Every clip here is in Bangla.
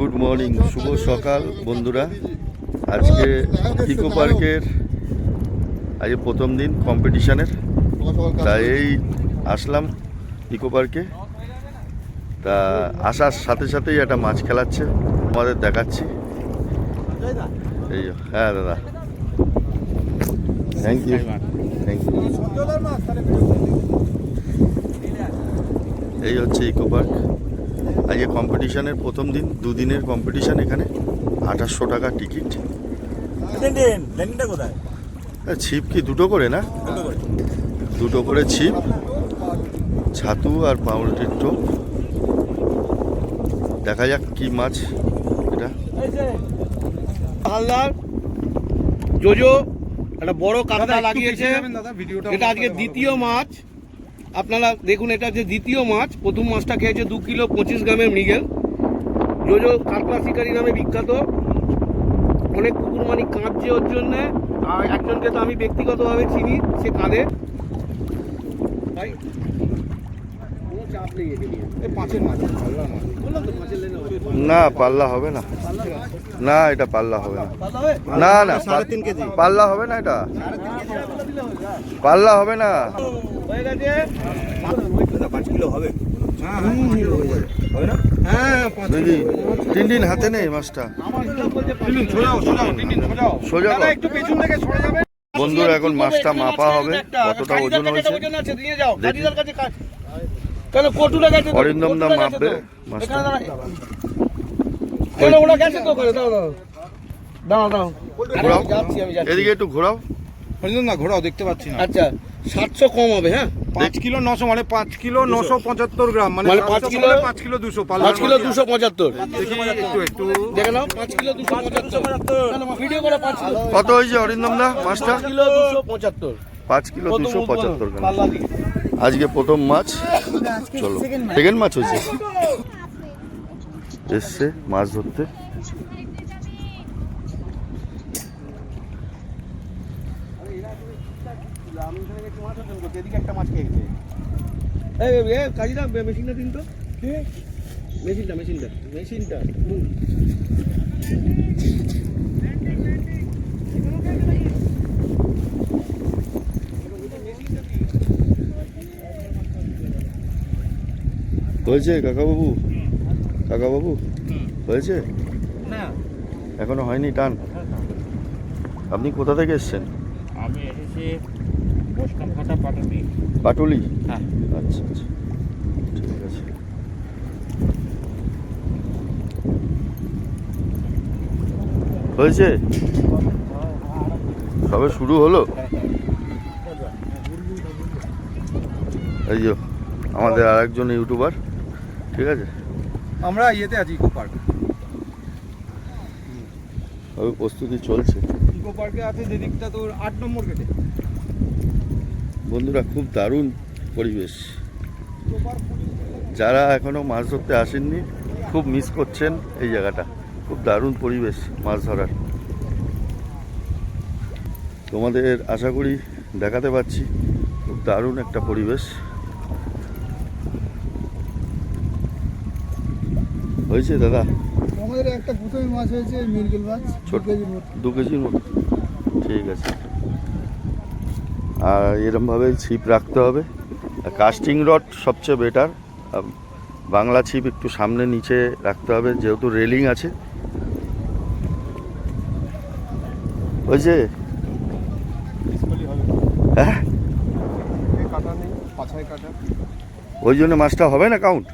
গুড মর্নিং শুভ সকাল, বন্ধুরা। আজকে ইকো পার্কের আজকে প্রথম দিন কম্পিটিশানের তা এই আসলাম ইকো পার্কে তা আসার সাথে সাথেই একটা মাছ খেলাচ্ছে আমাদের দেখাচ্ছি। এই হ্যাঁ দাদা। থ্যাংক ইউ থ্যাংক ইউ এই হচ্ছে ইকো পার্ক আজকে কম্পিটিশনের প্রথম দিন দুদিনের কম্পিটিশন এখানে আঠাশশো টাকা টিকিট কোথায়? ছিপ কি দুটো করে না? দুটো করে। ছিপ ছাতু আর পাউরুটির টোপ দেখা যাক কি মাছ এটা। হালদার জোজো একটা বড় কাঁটা লাগিয়েছে। এটা আজকে দ্বিতীয় মাছ। আপনারা দেখুন, এটা যে দ্বিতীয় মাছ। প্রথম মাছটা খেয়েছে দু কিলো পঁচিশ গ্রামের মৃগেল। জোজো কাতলা শিকারি নামে বিখ্যাত। অনেক কুকুর মানি কাঁদছে ওর জন্যে। আর একজনকে তো আমি ব্যক্তিগতভাবে চিনি, সে কাঁদে। ভাই না পাল্লা হবে না। না এটা পাল্লা হবে না। না না সাড়ে তিন কেজি। পাল্লা হবে না এটা? পাল্লা হবে না। হয়ে হ্যাঁ হবে না? হ্যাঁ তিন দিন হাতে নেই মাছটা। সোজা একটু পেছন থেকে সরে যাবে। বন্ধুরা এখন মাছটা মাপা হবে। কতটা ওজন হয়েছে। কেন কটুরে গেছে অরিন্দম দা মাপবে এখানে দাঁড়া। কেন ওরা গেছে তো ওখানে, দাও দাও দাও দাও ঘোরাও। যাচ্ছি আমি যাচ্ছি। এদিকে একটু ঘোরাও। হরিজন না ঘোরাও দেখতে পাচ্ছি না। আচ্ছা সাতশো কম হবে হ্যাঁ? পাঁচ কিলো নশো মানে পাঁচ কিলো নশো পঁচাত্তর গ্রাম মানে মানে পাঁচ কিলো- পাঁচ কিলো দুশো পাঁচ কিলো দুশো পঁচাত্তর। একটু একটু। দেখে নাও পাঁচ কিলো দুশো পঁচাত্তর। ভিডিও করে পাঁচ কিলো। কত হয়েছে অরিন্দম দা মাছটা পাঁচ কিলো দুশো পঁচাত্তর। পাঁচ কিলো দুশো পঁচাত্তর গ্রাম। আজকে প্রথম মাছ। চলো সেকেন্ড মাছ হয়েছে। এসছে মাছ ধরতে। মেশিনটা দিন তো। মেশিনটা মেশিনটা মেশিনটা। হয়েছে কাকাবাবু? কাকাবাবু? হয়েছে? না। এখনও হয়নি টান। আপনি কোথা থেকে এসছেন? আমি এসেছি পাটাবি পাটুলি। হ্যাঁ। আচ্ছা আচ্ছা। ঠিক আছে। হয়েছে? সবে শুরু হলো? এই আমাদের আর একজন ইউটিউবার। ঠিক আছে? আমরা ইয়েতে আছি ইকো পার্ক সবে প্রস্তুতি চলছে। ইকো পার্কে আছে যেদিকটা তোর আট নম্বর গেটে। বন্ধুরা খুব দারুণ পরিবেশ। যারা এখনও মাছ ধরতে আসেননি খুব মিস করছেন এই জায়গাটা। খুব দারুণ পরিবেশ মাছ ধরার। তোমাদের আশা করি দেখাতে পাচ্ছি খুব দারুণ একটা পরিবেশ। হয়েছে দাদা? আমাদের একটা প্রথমে মাছ হয়েছে মিরগেল মাছ ছোট। ছোট। কেজির মতো। দু কেজির মতো। ঠিক আছে। আর এরমভাবেই ছিপ রাখতে হবে। আর কাস্টিং রড সবচেয়ে বেটার বাংলা ছিপ একটু সামনে নিচে রাখতে হবে যেহেতু রেলিং আছে। হ্যাঁ? নেই পাছায় কাটা। ওই জন্য মাছটা হবে না কাউন্ট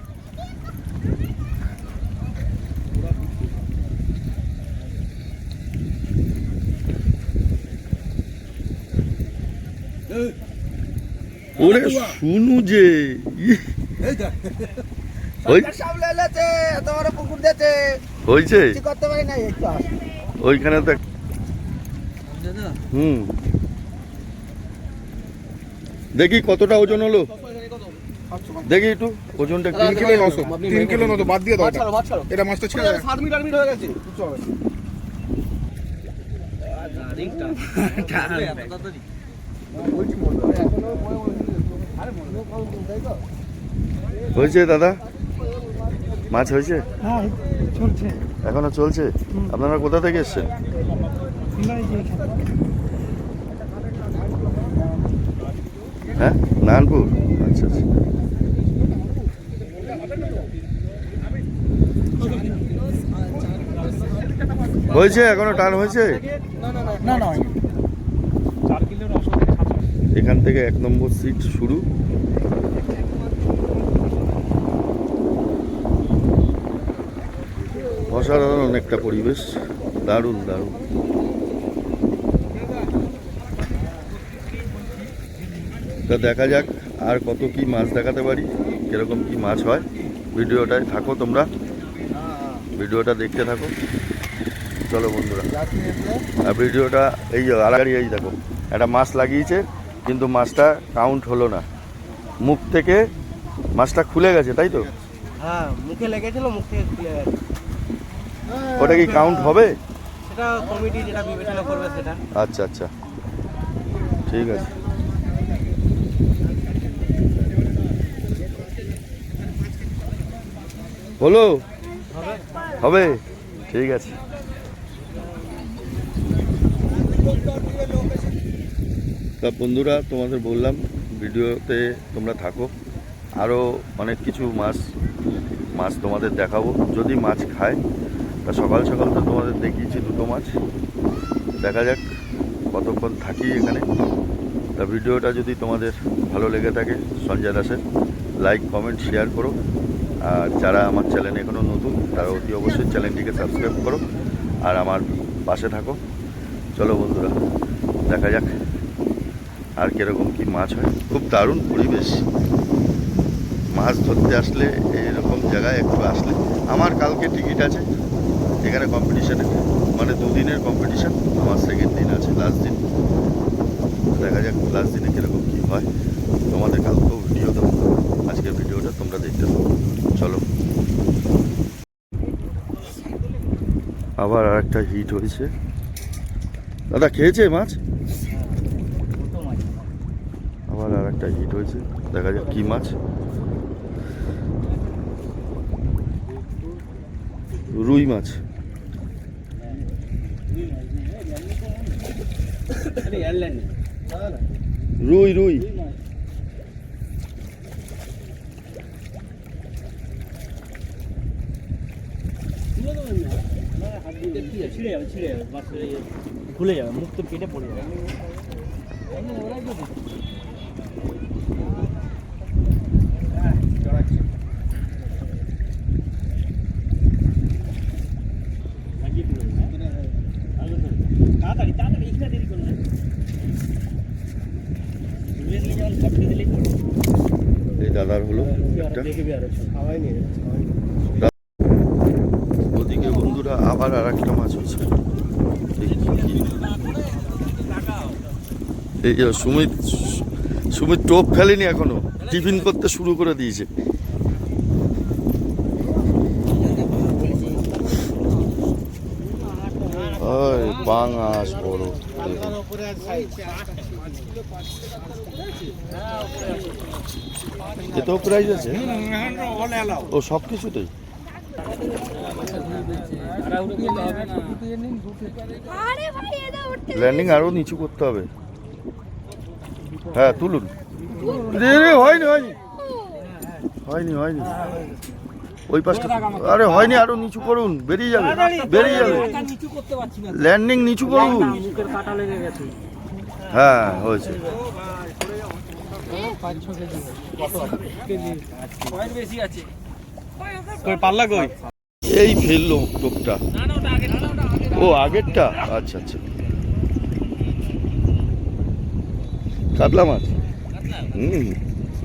ওরে শুনু যে। হয়েছে করতে পারি না ওইখানে তো হুম। দেখি কতটা ওজন হলো। দেখি একটু ওজনটা তিন কিলো নশো। তিন কিলো নশো বাদ দিয়ে দাও ছাড়ো, ছাড়ো। এটা মাছটা সাত মিটার মিটার হয়ে গেছে। হয়েছে দাদা? মাছ হয়েছে? হ্যাঁ চলছে। এখনও চলছে? আপনারা কোথা থেকে এসছেন? হ্যাঁ নারায়ণপুর? আচ্ছা আচ্ছা। হয়েছে? এখনও টান হয়েছে? না না এখান থেকে এক নম্বর সিট শুরু। অসাধারণ একটা পরিবেশ। দারুণ দারুণ। তা দেখা যাক আর কত কি মাছ দেখাতে পারি, কীরকম কি মাছ হয়। ভিডিওটায় থাকো তোমরা। ভিডিওটা দেখতে থাকো। চলো বন্ধুরা। আর ভিডিওটা এই আড়াগাড়ি এই দেখো, একটা মাছ লাগিয়েছে। কিন্তু মাছটা কাউন্ট হলো না। মুখ থেকে মাছটা খুলে গেছে তাই তো? হ্যাঁ মুখে লেগেছিল মুখ থেকে খুলে গেছে। ওটা কি কাউন্ট হবে? সেটা কমিটি যেটা বিবেচনা করবে সেটা। আচ্ছা আচ্ছা। ঠিক আছে। বলো? হবে। ঠিক আছে। তা বন্ধুরা, তোমাদের বললাম, ভিডিওতে তোমরা থাকো। আরও অনেক কিছু মাছ মাছ তোমাদের দেখাবো। যদি মাছ খায়, তা সকাল সকাল তো তোমাদের দেখিয়েছি দুটো মাছ। দেখা যাক, কতক্ষণ থাকি এখানে। তা ভিডিওটা যদি তোমাদের ভালো লেগে থাকে, সঞ্জয় দাসের লাইক কমেন্ট শেয়ার করো। আর যারা আমার চ্যানেল এখনও নতুন, তারা অতি অবশ্যই চ্যানেলটিকে সাবস্ক্রাইব করো। আর আমার পাশে থাকো। চলো বন্ধুরা, দেখা যাক। আর কীরকম কি মাছ হয়? খুব দারুণ পরিবেশ। মাছ ধরতে আসলে এরকম জায়গায় একটু আসলে। আমার কালকে টিকিট আছে, এখানে কম্পিটিশানে মানে দুদিনের কম্পিটিশান আমার সেকেন্ড দিন আছে লাস্ট দিন। দেখা যাক লাস্ট দিনে কীরকম কী হয়। তোমাদের কালকেও ভিডিও দেবো। আজকের ভিডিওটা তোমরা দেখতে থাকো। চলো। আবার আর একটা হিট হয়েছে। দাদা, খেয়েছে মাছ আবার আর একটা হিট হয়েছে। দেখা যাক কি মাছ। রুই মাছ। রুই রুই। খুলে যাবে, মুখ তো কেটে পড়ে যাবে তাড়াতাড়ি তাড়াতাড়ি এখানে দেরি করুন দিলেই পড়ে এই দাদার হলো ওদিকে বন্ধুরা আবার আর একটা মাছ হচ্ছে। এই সুমিত সুমিত টোপ ফেলেনি এখনও। টিফিন করতে শুরু করে দিয়েছে। বাঙাস বড়। এতেও প্রাইজ আছে? ও সব কিছুতেই? আরে ভাই এটা উঠতে ল্যান্ডিং আরও নিচু করতে হবে। হ্যাঁ তুলুন। হয়নি হয়নি। হয়নি হয়নি। ওই পাশটা আরে হয়নি আরও নিচু করুন বেরিয়ে যাবে বেরিয়ে যাবে। ল্যান্ডিং নিচু করুন। মুখের কাটা লেগে গেছে হ্যাঁ। হয়েছে বেশি আছে। কই পাল্লা কই? এই ফেলল টোপটা ও আগেরটা? আচ্ছা আচ্ছা। কাতলা মাছ? হুম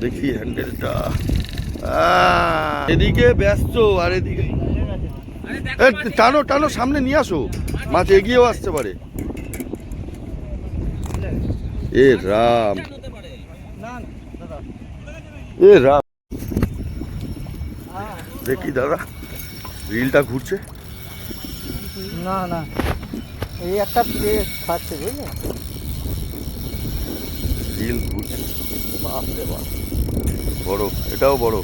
দেখি হ্যান্ডেলটা এদিকে ব্যস্ত আর এদিকে টানো টানো সামনে নিয়ে আসো। মাছ এগিয়েও আসতে পারে। এ রাম। এ রাম। দেখি দাদা রিলটা ঘুরছে? না না এই একটা খাচ্ছে বুঝলি? রিল ঘুরছে। বাপরে বাপ। বড় এটাও বড়।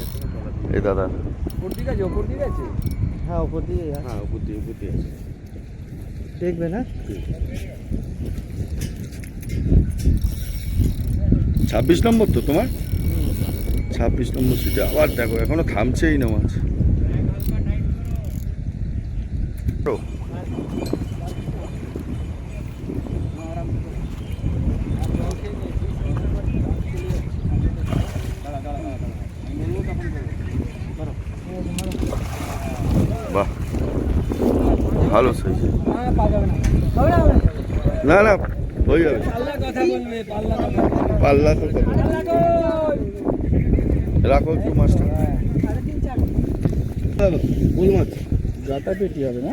এই দাদা। উপর দিকে আছে উপর দিকে আছে? হ্যাঁ উপর দিকে হ্যাঁ উপর দিয়ে উপর দিয়ে আছে। দেখবে না? ছাব্বিশ নম্বর তো তোমার? ছাব্বিশ নম্বর সিটে আবার দেখো এখনও থামছেই না মাছ। বাহ ভালো সাইজ। না না হয়ে যাবে। পাল্লা তো কত রাখো একটু মাছটা বুল মাছ। গাটা পেটি হবে না?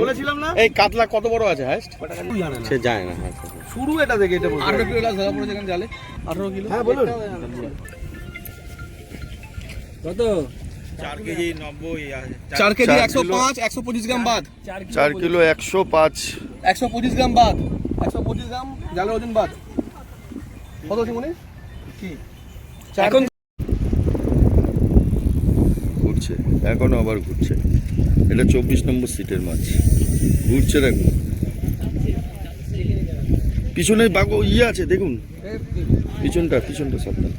বলেছিলাম না? এই কাতলা কত বড় আছে হাইস্ট? সে যায় না শুরু এটা থেকে এটা আঠারো কিলো ধরা এখানে জালে। আঠারো কিলো? হ্যাঁ বলুন। কত? চার কেজি একশো কিলো। পাঁচ একশো পঁচিশ গ্রাম বাদ। চার কিলো একশো পাঁচ। একশো পঁচিশ গ্রাম বাদ। একশো পঁচিশ গ্রাম জালের ওজন বাদ। কত আছে মনে? এখন ঘুরছে এখনও আবার ঘুরছে। এটা চব্বিশ নম্বর সিটের মাছ। ঘুরছে দেখুন পিছনে বাগ ইয়ে আছে দেখুন। পিছনটা পিছনটা সাবধান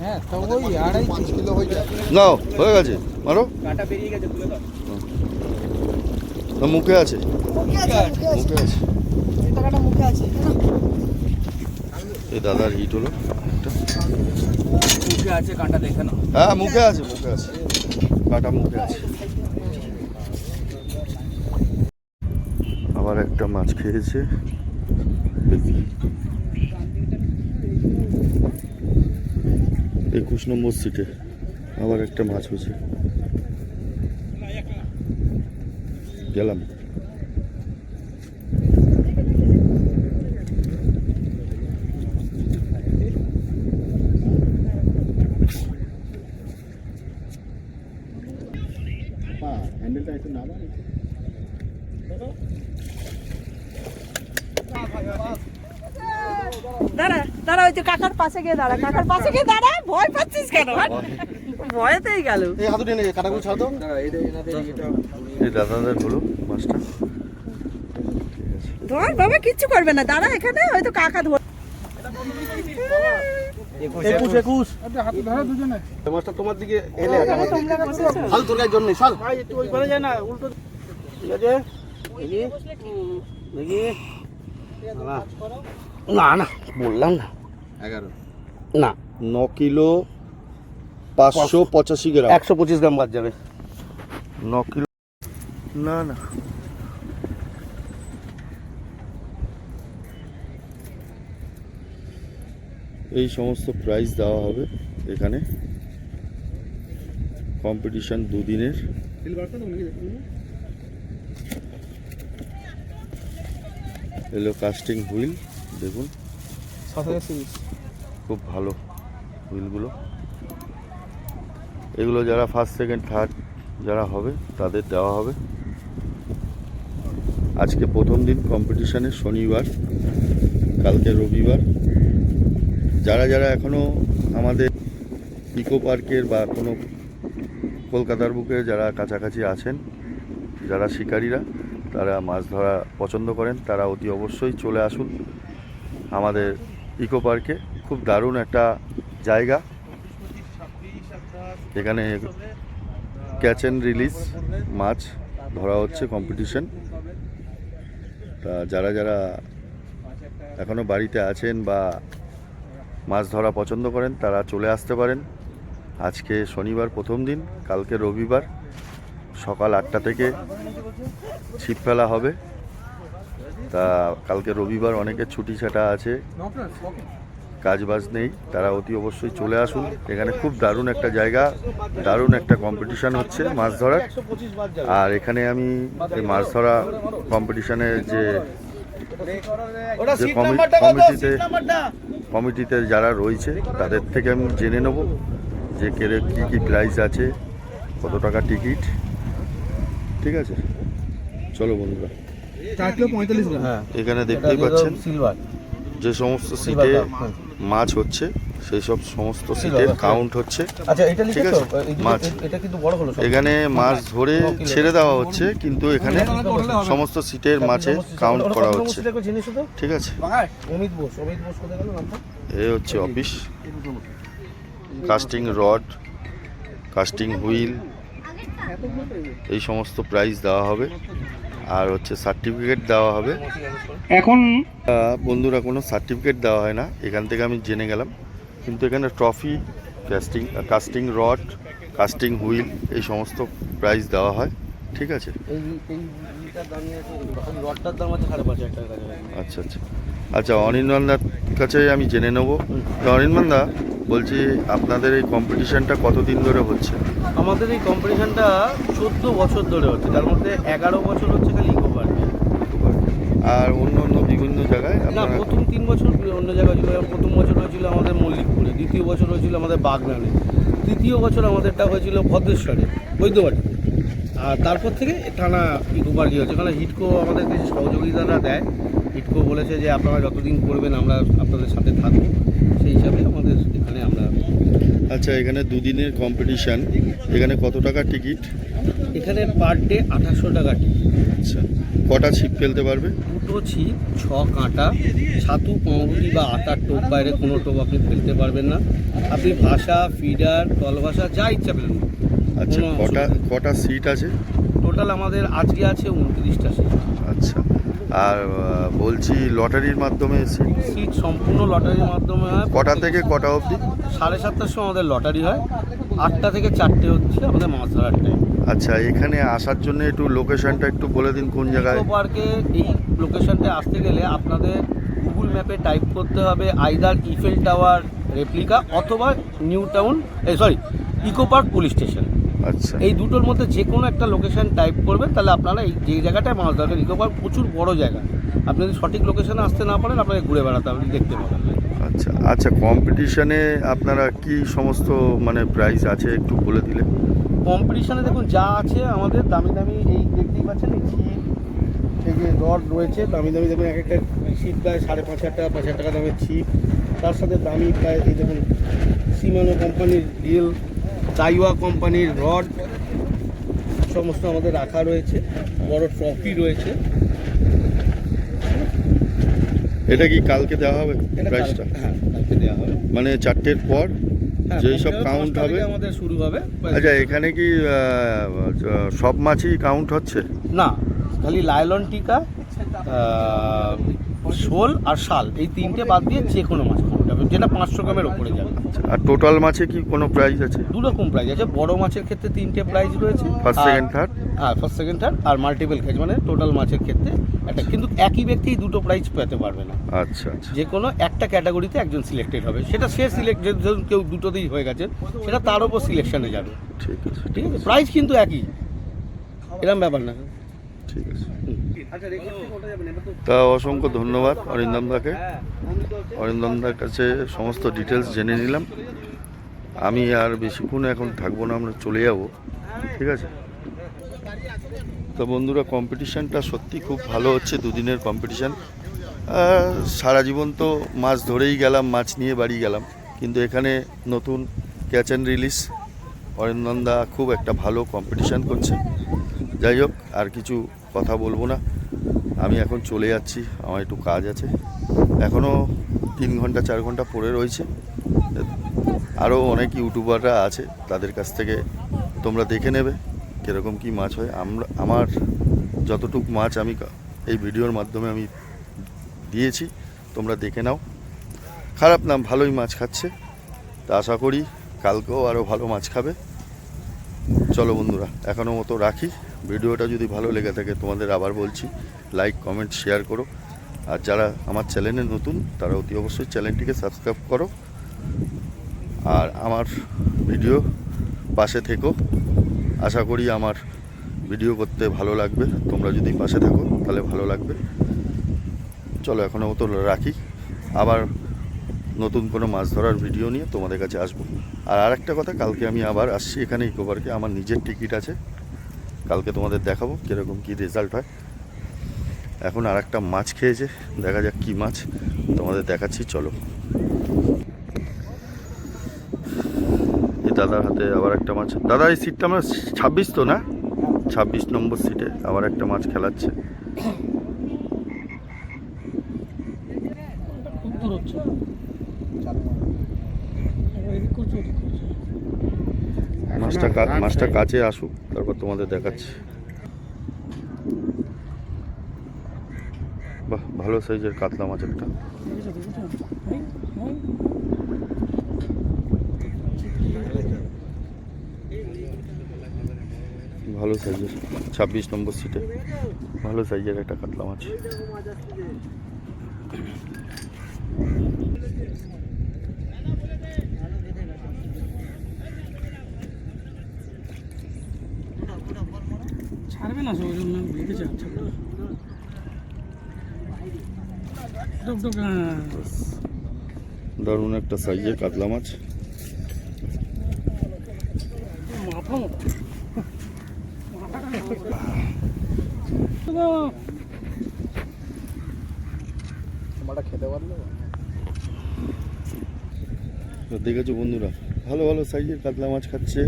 হ্যাঁ তো ওই আড়াই কিলো হয়ে যায় নাও হয়ে গেছে। মারো। কাটা বেরিয়ে গেছে তুলে দাও। না মুখে আছে? মুখে আছে। এই দাদার হিট হলো। মুখে আছে কাঁটা দেখে নাও। হ্যাঁ মুখে আছে মুখে আছে। কাটা মুখে আছে। আবার একটা মাছ খেয়েছে। একুশ নম্বর সিটে আবার একটা মাছ হয়েছে। গেলাম। দাঁড়া দাঁড়া ওই যে কাকার পাশে গিয়ে দাঁড়া। কাকার পাশে গিয়ে দাঁড়া ভয় পাচ্ছিস কেন? ভয়েতেই গেল। এই হাতু টেনে কাটাগুলো ছাড় দাও। এই দাদাদের হলো মাছটা। ধর বাবা কিচ্ছু করবে না। এখানে হয়তো কাকা ধর একুশ একুশ হাতে ধরো দুজনে মাছটা তোমার দিকে এলে? হাল তোর জন্য শাল। ভাই একটু ওইখানে যায় না উল্টো। ঠিক আছে? দেখি। দেখি। না না না বললাম না। এগারো। না। ন কিলো পাঁচশো পঁচাশি গ্রাম। একশো পঁচিশ গ্রাম বাদ যাবে। ন কিলো না না। এই সমস্ত প্রাইজ দেওয়া হবে এখানে। কম্পিটিশন দুদিনের। এলো কাস্টিং হুইল দেখুন। খুব ভালো হুইলগুলো এগুলো যারা ফার্স্ট সেকেন্ড থার্ড যারা হবে তাদের দেওয়া হবে। আজকে প্রথম দিন কম্পিটিশনের শনিবার, কালকে রবিবার। যারা যারা এখনও আমাদের ইকো পার্কের বা কোনো কলকাতার বুকে যারা কাছাকাছি আছেন, যারা শিকারীরা, তারা মাছ ধরা পছন্দ করেন, তারা অতি অবশ্যই চলে আসুন আমাদের ইকো পার্কে। খুব দারুণ একটা জায়গা। এখানে ক্যাচ অ্যান্ড রিলিজ মাছ ধরা হচ্ছে কম্পিটিশন তা যারা যারা এখনও বাড়িতে আছেন বা মাছ ধরা পছন্দ করেন, তারা চলে আসতে পারেন। আজকে শনিবার প্রথম দিন, কালকে রবিবার। সকাল আটটা থেকে ছিপ ফেলা হবে। তা কালকে রবিবার অনেকের ছুটি ছাটা আছে। কাজ বাজ নেই তারা অতি অবশ্যই চলে আসুন। এখানে খুব দারুণ একটা জায়গা দারুণ একটা কম্পিটিশান হচ্ছে মাছ ধরার। আর এখানে আমি এই মাছ ধরা কম্পিটিশনের যে যে কমিটিতে- কমিটিতে যারা রয়েছে তাদের থেকে আমি জেনে নেব যে কেরে কী কী প্রাইস আছে কত টাকা টিকিট ঠিক আছে? চলো বন্ধুরা। হ্যাঁ এখানে দেখতেই পাচ্ছেন। সিলভার যে সমস্ত সিটে হ্যাঁ। মাছ হচ্ছে সেই সব সমস্ত সিটের কাউন্ট হচ্ছে। আচ্ছা ঠিক আছে, মাছ। এ- এটা কিন্তু বড় হলো সব। এখানে মাছ ধরে ছেড়ে দেওয়া হচ্ছে কিন্তু এখানে সমস্ত সিটের মাছে কাউন্ট করা হচ্ছে। ঠিক আছে। অমিত বোস। অমিত বোস কোথায় গেল? নামটা? এই হচ্ছে office casting rod casting wheel এই সমস্ত প্রাইস দেওয়া হবে। আর হচ্ছে সার্টিফিকেট দেওয়া হবে। এখন বন্ধুরা কোনো সার্টিফিকেট দেওয়া হয় না। এখান থেকে আমি জেনে গেলাম। কিন্তু এখানে trophy casting casting rod casting wheel এই সমস্ত প্রাইজ দেওয়া হয়। ঠিক আছে? আচ্ছা আচ্ছা। আচ্ছা অনির্বাণদার কাছে আমি জেনে নেব। অনির্বাণদা বলছি আপনাদের এই কম্পিটিশনটা কতদিন ধরে হচ্ছে? আমাদের এই কম্পিটিশনটা চোদ্দ বছর ধরে হচ্ছে তার মধ্যে এগারো বছর হচ্ছে খালি ইকো পার্কে আর অন্য অন্য বিভিন্ন জায়গায় না প্রথম তিন বছর অন্য জায়গায় ছিল প্রথম বছর হয়েছিল আমাদের মল্লিকপুরে দ্বিতীয় বছর হয়েছিল আমাদের বাগনানে তৃতীয় বছর আমাদেরটা হয়েছিল ভদ্রেশ্বরে বৈদ্যবাটিতে। আর তারপর থেকে টানা পার্কই হচ্ছে। কারণ হিটকো আমাদেরকে যে সহযোগিতাটা দেয়। হিটকো বলেছে যে আপনারা যতদিন করবেন আমরা আপনাদের সাথে থাকব। সেই হিসাবে আমাদের এখানে আমরা আচ্ছা এখানে দুদিনের কম্পিটিশান এখানে কত টাকা টিকিট এখানে পার ডে আঠাশশো টাকা টিকিট আচ্ছা কটা ছিপ ফেলতে পারবে? দুটো ছিপ ছ কাঁটা ছাতু পাউরুটি বা আটার টোপ বাইরে কোনো টোপ আপনি ফেলতে পারবেন না। আপনি ভাষা ফিডার তল ভাষা যা ইচ্ছা ফেলুন। আচ্ছা কটা কটা সিট আছে? টোটাল আমাদের আজকে আছে উনত্রিশটা সিট আচ্ছা আর বলছি লটারির মাধ্যমে সিট সিট সম্পূর্ণ লটারির মাধ্যমে হয়। কটা থেকে কটা অবধি? সাড়ে সাতটার সময় আমাদের লটারি হয়। আটটা থেকে চারটে হচ্ছে আমাদের মাছ ধরার টাইম আচ্ছা এখানে আসার জন্য একটু লোকেশনটা একটু বলে দিন কোন জায়গায়? পার্কে এই লোকেশনটা আসতে গেলে আপনাদের গুগল ম্যাপে টাইপ করতে হবে আইদার ইফেল টাওয়ার রেপ্লিকা অথবা নিউ টাউন এই sorry eco park police station আচ্ছা। এই দুটোর মধ্যে যে কোনো একটা লোকেশন টাইপ করবেন তাহলে আপনারা এই যে জায়গাটায় মাছ ধরবেন ইকো পার্ক প্রচুর বড় জায়গা। আপনি যদি সঠিক লোকেশনে আসতে না পারেন আপনাকে ঘুরে বেড়াতে আপনি দেখতে পাবেন। আচ্ছা আচ্ছা কম্পিটিশানে আপনারা কি সমস্ত মানে প্রাইস আছে একটু বলে দিলে? কম্পিটিশানে দেখুন যা আছে আমাদের দামি দামি এই দেখতেই পাচ্ছেন এই ছিপ এই যে রড রয়েছে দামি দামি দেখুন এক একটা ছিপ প্রায় সাড়ে পাঁচ হাজার টাকা পাঁচ হাজার টাকা দামের ছিপ। তার সাথে দামি প্রায় এই দেখুন সিমানো কোম্পানির রিল তাইওয়া কোম্পানির রড সমস্ত আমাদের রাখা রয়েছে বড় ট্রফি রয়েছে। এটা কি কালকে দেওয়া হবে প্রাইসটা হ্যাঁ কালকে দেওয়া হবে। মানে চারটের পর হ্যাঁ, যেই সব তারিখে হবে? আমাদের শুরু হবে। আচ্ছা এখানে কি সব মাছই কাউন্ট হচ্ছে? না খালি লাইলন টিকা শোল আর শাল এই তিনটে বাদ দিয়ে যে কোনো মাছ। যেটা পাঁচশো গ্রামের ওপরে যাবে। আচ্ছা, আর টোটাল মাছে কি কোনো প্রাইস আছে? দু রকম প্রাইজ আছে। বড় মাছের ক্ষেত্রে তিনটে প্রাইজ রয়েছে। ফার্স্ট সেকেন্ড থার্ড হ্যাঁ ফার্স্ট সেকেন্ড থার্ড আর মাল্টিপল খেজ মানে টোটাল মাছের ক্ষেত্রে একটা। কিন্তু একই ব্যক্তি দুটো প্রাইজ পেতে পারবে না। আচ্ছা আচ্ছা। যে কোনো একটা ক্যাটাগরিতে একজন সিলেক্টেড হবে। সেটা সে সিলেক্ট ধরুন কেউ দুটোতেই হয়ে গেছে সেটা তার উপর সিলেকশনে যাবে। ঠিক আছে। ঠিক আছে? প্রাইস কিন্তু একই। এরকম ব্যাপার না। ঠিক আছে। আচ্ছা তো অসংখ্য ধন্যবাদ অরিন্দমদাকে অরিন্দমদার কাছে সমস্ত ডিটেলস জেনে নিলাম। আমি আর বেশিক্ষণ এখন থাকব না আমরা চলে যাব। ঠিক আছে? তো বন্ধুরা কম্পিটিশানটা সত্যি খুব ভালো হচ্ছে দুদিনের কম্পিটিশান সারা জীবন তো মাছ ধরেই গেলাম মাছ নিয়ে বাড়ি গেলাম। কিন্তু এখানে নতুন ক্যাচ অ্যান্ড রিলিজ অরিন্দমদা খুব একটা ভালো কম্পিটিশান করছে। যাই হোক, আর কিছু কথা বলব না। আমি এখন চলে যাচ্ছি, আমার একটু কাজ আছে। এখনও তিন ঘণ্টা, চার ঘণ্টা পড়ে রয়েছে। আরও অনেক ইউটিউবাররা আছে, তাদের কাছ থেকে তোমরা দেখে নেবে কীরকম কী মাছ হয়। আমরা, আমার যতটুক মাছ আমি এই ভিডিওর মাধ্যমে আমি দিয়েছি, তোমরা দেখে নাও। খারাপ না, ভালোই মাছ খাচ্ছে। তা আশা করি কালকেও আরও ভালো মাছ খাবে। চলো বন্ধুরা এখনও মতো রাখি। ভিডিওটা যদি ভালো লেগে থাকে, তোমাদের আবার বলছি লাইক কমেন্ট শেয়ার করো। আর যারা আমার চ্যানেলে নতুন, তারা অতি অবশ্যই চ্যানেলটিকে সাবস্ক্রাইব করো। আর আমার ভিডিও পাশে থেকো। আশা করি আমার ভিডিও করতে ভালো লাগবে। তোমরা যদি পাশে থাকো, তাহলে ভালো লাগবে। চলো এখনও মতো রাখি। আবার নতুন কোনো মাছ ধরার ভিডিও নিয়ে তোমাদের কাছে আসব। আর আরেকটা কথা, কালকে আমি আবার আসছি এখানে ইকো পার্কে আমার নিজের টিকিট আছে। কালকে তোমাদের দেখাবো কীরকম কী রেজাল্ট হয়। এখন আর একটা মাছ খেয়েছে দেখা যাক কী মাছ তোমাদের দেখাচ্ছি চলো। এই দাদার হাতে আবার একটা মাছ। দাদা এই সিটটা আমরা ছাব্বিশ তো না? ছাব্বিশ নম্বর সিটে আবার একটা মাছ খেলাচ্ছে। মাছটা মাছটা কাছে আসুক তারপর তোমাদের দেখাচ্ছি। বাহ, ভালো সাইজের কাতলা মাছ একটা। ভালো সাইজের, ছাব্বিশ নম্বর সিটে ভালো সাইজের একটা কাতলা মাছ। জন্য আচ্ছা। হ্যাঁ। দারুণ একটা সাইজের কাতলা মাছ। দেখেছ বন্ধুরা, ভালো ভালো সাইজের কাতলা মাছ খাচ্ছে,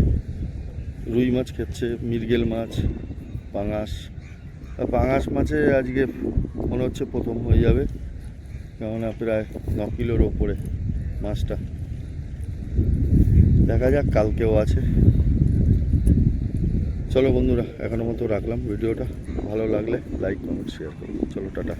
রুই মাছ খাচ্ছে, মৃগেল মাছ। পাঙাশ। পাঙাশ মাছে আজকে মনে হচ্ছে প্রথম হয়ে যাবে। কেননা প্রায় ন কিলোর ওপরে মাছটা। দেখা যাক, কালকেও আছে। চলো বন্ধুরা, এখনও মতো রাখলাম ভিডিওটা। ভালো লাগলে লাইক, কমেন্ট শেয়ার করুন। চলো, টাটা।